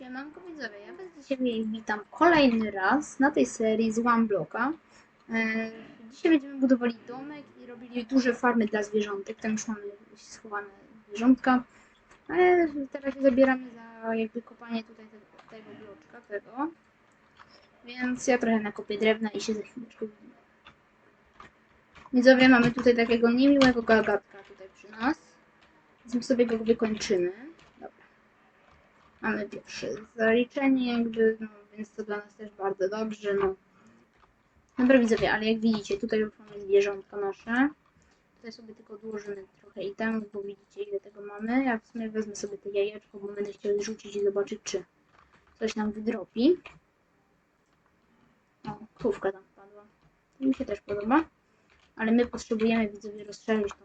Siemanko widzowie, ja was dzisiaj witam kolejny raz na tej serii z One Blocka. E, Dzisiaj będziemy budowali domek i robili duże farmy dla zwierzątek. Tam już mamy schowane zwierzątka. Ale teraz się zabieramy za jakby kopanie tutaj tego, bloczka, tego. Więc ja trochę nakopię drewna i się za chwileczkę widzimy. Widzowie, mamy tutaj takiego niemiłego gagatka tutaj przy nas. Więc my sobie go wykończymy. Mamy pierwsze zaliczenie jakby, no więc to dla nas też bardzo dobrze, no. Dobra widzowie, ale jak widzicie, tutaj już mamy zwierzątka nasze. Tutaj sobie tylko odłożymy trochę itemów, bo widzicie ile tego mamy. Ja w sumie wezmę sobie te jajeczko, bo będę chciał rzucić i zobaczyć, czy coś nam wydropi. O, krówka tam wpadła. To mi się też podoba. Ale my potrzebujemy widzowie rozszerzyć tą.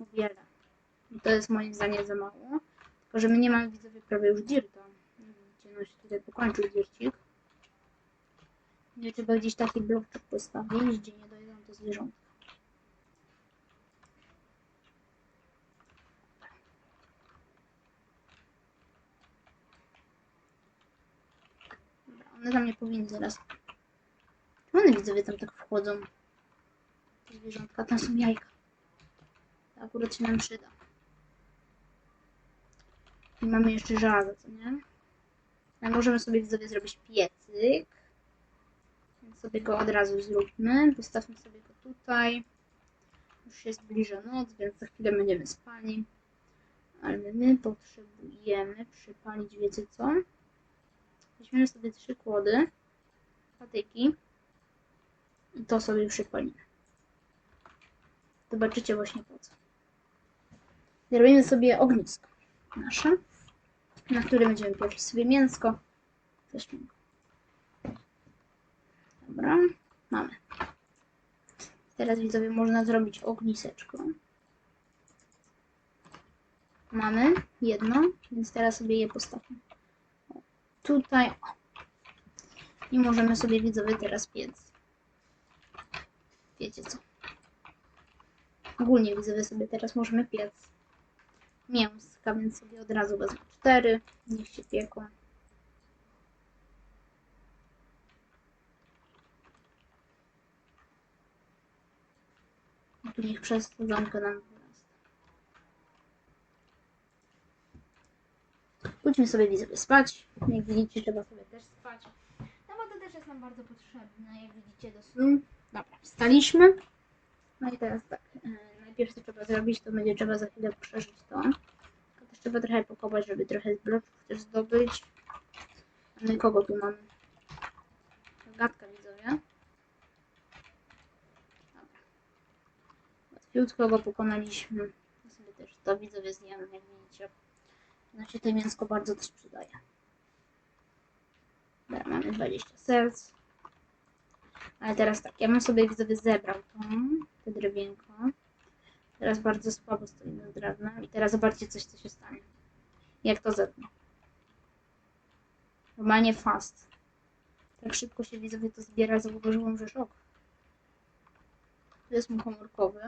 O wiele. I to jest moim zdaniem za mało. Tylko, że my nie mamy widzowie prawie już dirta. Widzicie, no się tutaj pokończył dircik. Nie trzeba gdzieś taki bloczek postawić, gdzie nie dojdą te zwierzątka. Dobra, one tam nie powinny zaraz. One widzowie tam tak wchodzą? Te zwierzątka, tam są jajka. Akurat się nam przyda. I mamy jeszcze żelazo, co nie? Możemy sobie widzowie zrobić piecyk. Więc sobie go od razu zróbmy. Postawmy sobie go tutaj. Już się zbliża noc, więc za chwilę będziemy spali. Ale my potrzebujemy przypalić, wiecie co? Weźmiemy sobie trzy kłody, patyki i to sobie przypalimy. Zobaczycie właśnie po co. Zrobimy sobie ognisko nasze, na którym będziemy pieczyć sobie mięsko. Go. Dobra, mamy. Teraz widzowie można zrobić ogniseczko. Mamy jedno, więc teraz sobie je postawimy. Tutaj. O. I możemy sobie widzowie teraz piec. Wiecie co? Ogólnie widzowie sobie teraz możemy piec mięska, więc sobie od razu wezmę cztery. Niech się pieką. Tu niech przez sadzonkę nam wyrasta. Pójdźmy sobie widzowie spać. Jak widzicie, trzeba sobie też spać. No bo to też jest nam bardzo potrzebne, jak widzicie, do snu. Dobra, wstaliśmy. No i teraz tak, e, najpierw co trzeba zrobić, to będzie trzeba za chwilę poszerzyć to. To też trzeba trochę pokopać, żeby trochę bloczków też zdobyć. A my kogo tu mamy? Gatka widzowie. Dobra. Łatwiutko go pokonaliśmy. Ja sobie też to widzowie zjemy, jak widzicie. Znaczy to mięsko bardzo też przydaje. Dobra, mamy 20 serc. Ale teraz tak, ja bym sobie widzowie zebrał to, te drewienko. Teraz bardzo słabo stoimy z drewnem. I teraz zobaczcie coś, co się stanie. Jak to zetnę. Normalnie fast. Tak szybko się widzowie to zbiera, zauważyłam, że szok. Tu jest mój komórkowy.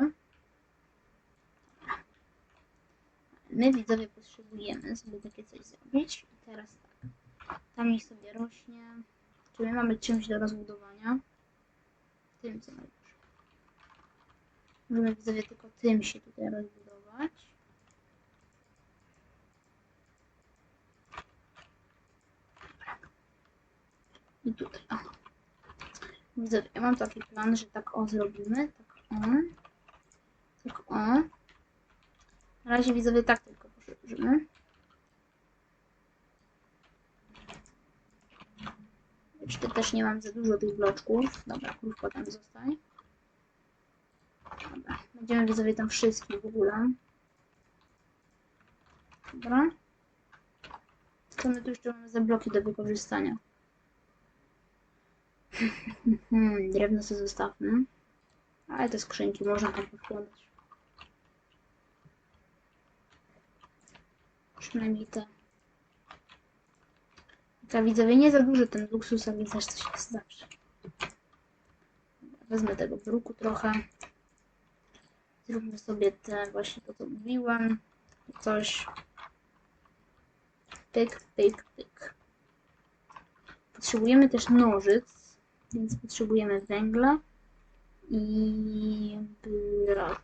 My widzowie potrzebujemy sobie takie coś zrobić. I teraz tak. Tam niech sobie rośnie. Czy my mamy czymś do rozbudowania? Tym co najwyżej. Możemy widzowie tylko tym się tutaj rozbudować. I tutaj. O. Ja mam taki plan, że tak o zrobimy. Tak o. Tak o. Na razie widzowie tak tylko poszerzymy. Jeszcze też nie mam za dużo tych bloczków. Dobra, krówko tam zostań. Dobra, będziemy widzowie tam wszystkich w ogóle. Dobra. Co my tu jeszcze mamy za bloki do wykorzystania? Drewno sobie zostawmy. Ale te skrzynki można tam podkładać. Przynajmniej te. Ta widzowie nie za dużo ten luksus, ale też coś jest zawsze. Wezmę tego bruku trochę. Zróbmy sobie te właśnie to, co mówiłem. Coś. pyk, pyk, pyk. Potrzebujemy też nożyc, więc potrzebujemy węgla i bra.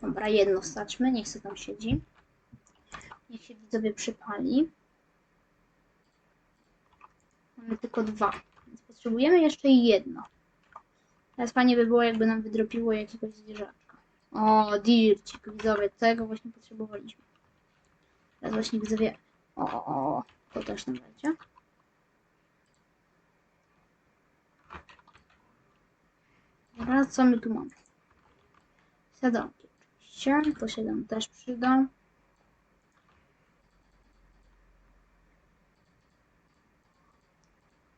Dobra, jedno staczmy, niech se tam siedzi. Niech się widzowie przypali. Mamy tylko dwa, więc potrzebujemy jeszcze jedno. Teraz fajnie by było, jakby nam wydropiło jakiegoś zwierzaczka. O, dircik, widzowie, tego właśnie potrzebowaliśmy. Teraz właśnie widzowie... O, o, o, to też nam będzie. Dobra, co my tu mamy? Siadanki oczywiście, to się też przyda.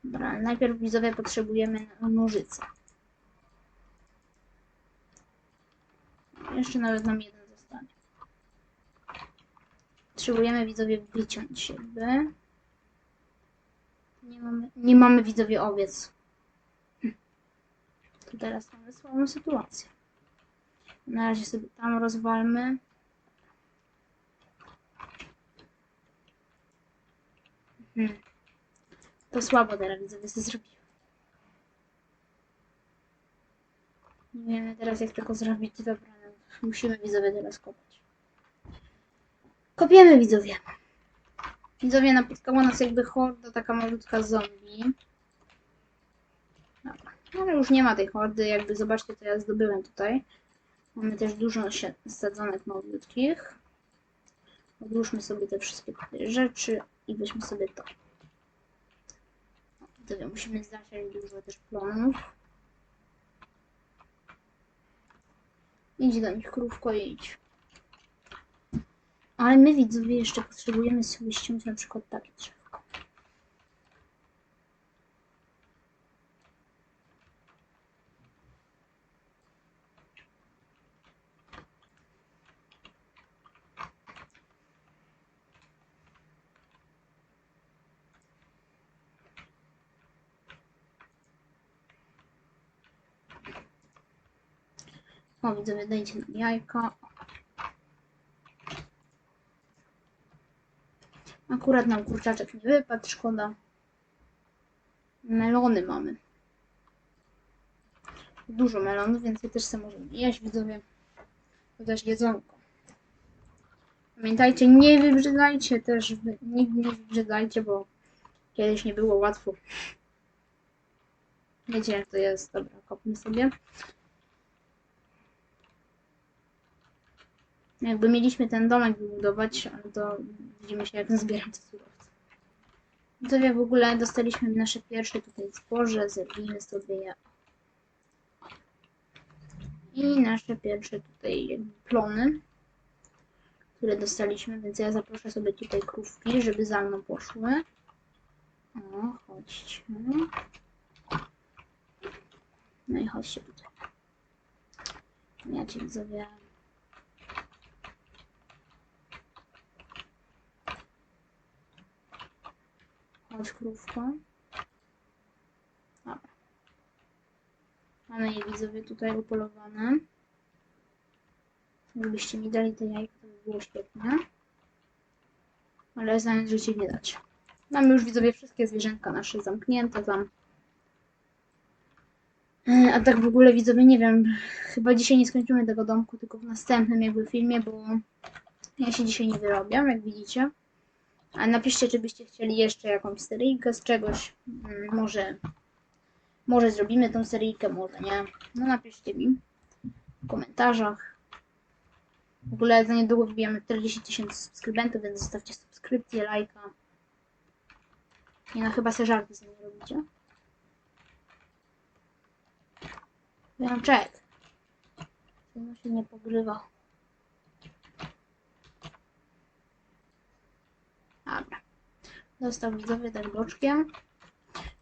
Dobra, najpierw widzowie potrzebujemy nożyca. Jeszcze nawet nam jeden zostanie. Potrzebujemy widzowie wyciąć siebie. Nie mamy, nie mamy widzowie owiec. Hm. To teraz mamy słabą sytuację. Na razie sobie tam rozwalmy. Hmm. To słabo teraz widzowie co zrobiłem. Nie wiemy teraz jak tego zrobić. Dobra, musimy widzowie teraz kopać. Kopiemy widzowie. Widzowie napotkała nas jakby horda, taka malutka zombie. Dobra. No, Ale już nie ma tej hordy, jakby zobaczcie co ja zdobyłem tutaj. Mamy też dużo sadzonek malutkich. Odłóżmy sobie te wszystkie rzeczy i weźmy sobie to. Widzowie, musimy zasiać dużo też plonów. Idź do nich, krówko, idź. Ale my widzowie jeszcze potrzebujemy sobie ściąć na przykład takie drzewko. O, widzowie, dajcie nam jajka. Akurat nam kurczaczek nie wypadł, szkoda. Melony mamy. Dużo melonów, więc je też sobie możemy jeść, widzowie. To też jedzonko. Pamiętajcie, nie wybrzydzajcie też, nigdy nie wybrzydzajcie, bo kiedyś nie było łatwo. Wiecie jak to jest. Dobra, kopmy sobie. Jakby mieliśmy ten domek wybudować, ale to widzimy się jak zbieram te surowce. Widzowie, w ogóle dostaliśmy nasze pierwsze tutaj zboże, zerwijmy sobie. I nasze pierwsze tutaj plony, które dostaliśmy, więc ja zaproszę sobie tutaj krówki, żeby za mną poszły. O, chodźcie. No i chodźcie tutaj. Ja cię widzowie Chodź krówko. Dobra. Mamy je widzowie tutaj upolowane. Gdybyście mi dali te jajka, to by było świetnie. Ale znając życie nie dać. Mamy już widzowie wszystkie zwierzęta nasze zamknięte tam. E, A tak w ogóle widzowie nie wiem, chyba dzisiaj nie skończymy tego domku, tylko w następnym jakby filmie, bo ja się dzisiaj nie wyrobiam, jak widzicie. A napiszcie, czy byście chcieli jeszcze jakąś seryjkę z czegoś. Mm, Może, może zrobimy tą seryjkę, może nie. No napiszcie mi w komentarzach. W ogóle za niedługo wbijamy 40 tysięcy subskrybentów, więc zostawcie subskrypcję, lajka. Nie no, chyba se żarty ze mnie robicie. Wiączek. No się nie pogrywa. Dobra. Został widzowie tak boczkiem.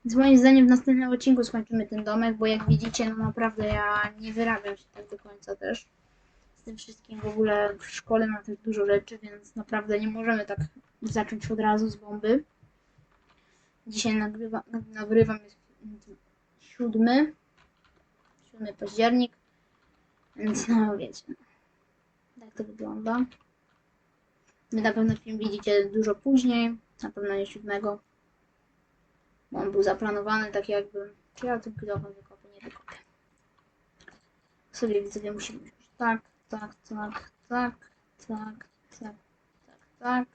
Więc moim zdaniem w następnym odcinku skończymy ten domek, bo jak widzicie, no naprawdę ja nie wyrabiam się tak do końca też. Z tym wszystkim w ogóle w szkole mam też dużo rzeczy, więc naprawdę nie możemy tak zacząć od razu z bomby. Dzisiaj nagrywa, nagrywam jest siódmy, siódmy październik, więc no wiecie. Tak to wygląda. Wy na pewno film widzicie dużo później, na pewno nie siódmego. Bo on był zaplanowany tak jakby. Czy ja tym kilofem wykopię? Nie wykopię. Sobie widzowie musimy wziąć tak, tak, tak, tak, tak, tak, tak, tak,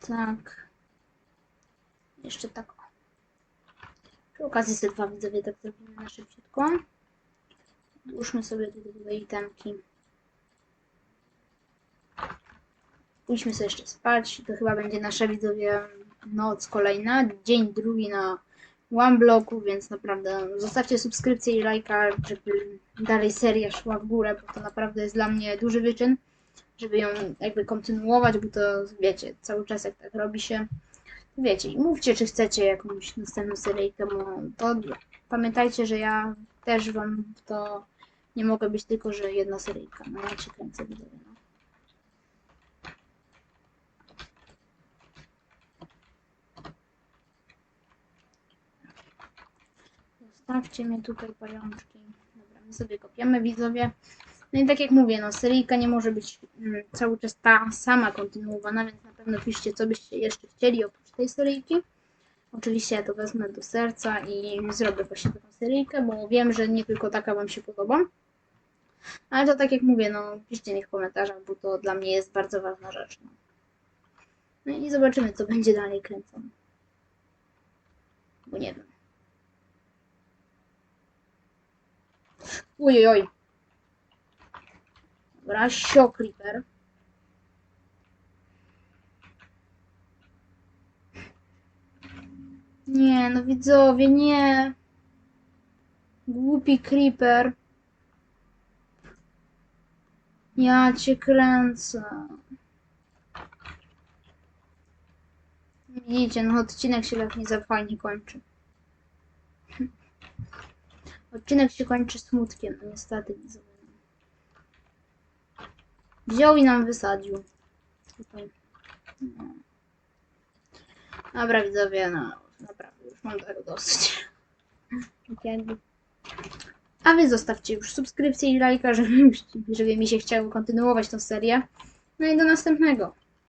tak. Jeszcze tak. Przy okazji sobie dwa widzowie tak zrobimy na szybciutko. Dłużmy sobie dwie itemki. Pójdźmy sobie jeszcze spać. To chyba będzie nasza widzowie noc kolejna. Dzień drugi na One Bloku, więc naprawdę zostawcie subskrypcję i lajka, żeby dalej seria szła w górę, bo to naprawdę jest dla mnie duży wyczyn, żeby ją jakby kontynuować, bo to wiecie, cały czas jak tak robi się, wiecie, i mówcie, czy chcecie jakąś następną seryjkę, bo to pamiętajcie, że ja też wam to nie mogę być tylko, że jedna seryjka, no ja się kręcę widzowie, no. Zostawcie mnie tutaj pajączki. Dobra, my sobie kopiemy widzowie. No i tak jak mówię, no seryjka nie może być mm, cały czas ta sama kontynuowana, więc na pewno piszcie, co byście jeszcze chcieli oprócz tej seryjki. Oczywiście ja to wezmę do serca i zrobię właśnie taką seryjkę, bo wiem, że nie tylko taka Wam się podoba. Ale to tak jak mówię, no piszcie mi w komentarzach, bo to dla mnie jest bardzo ważna rzecz. No, no i zobaczymy, co będzie dalej kręcone. Bo nie wiem. Oj, oj, oj. Dobra, sio creeper. Nie, no widzowie, nie. Głupi creeper. Ja cię kręcę. Widzicie, no odcinek się nie za fajnie kończy. Odcinek się kończy smutkiem, no niestety. Wziął i nam wysadził. Tutaj. No. Dobra widzowie, no naprawdę już mam tego dosyć. Tak. A wy zostawcie już subskrypcję i lajka, żeby, żeby mi się chciało kontynuować tą serię. No i do następnego.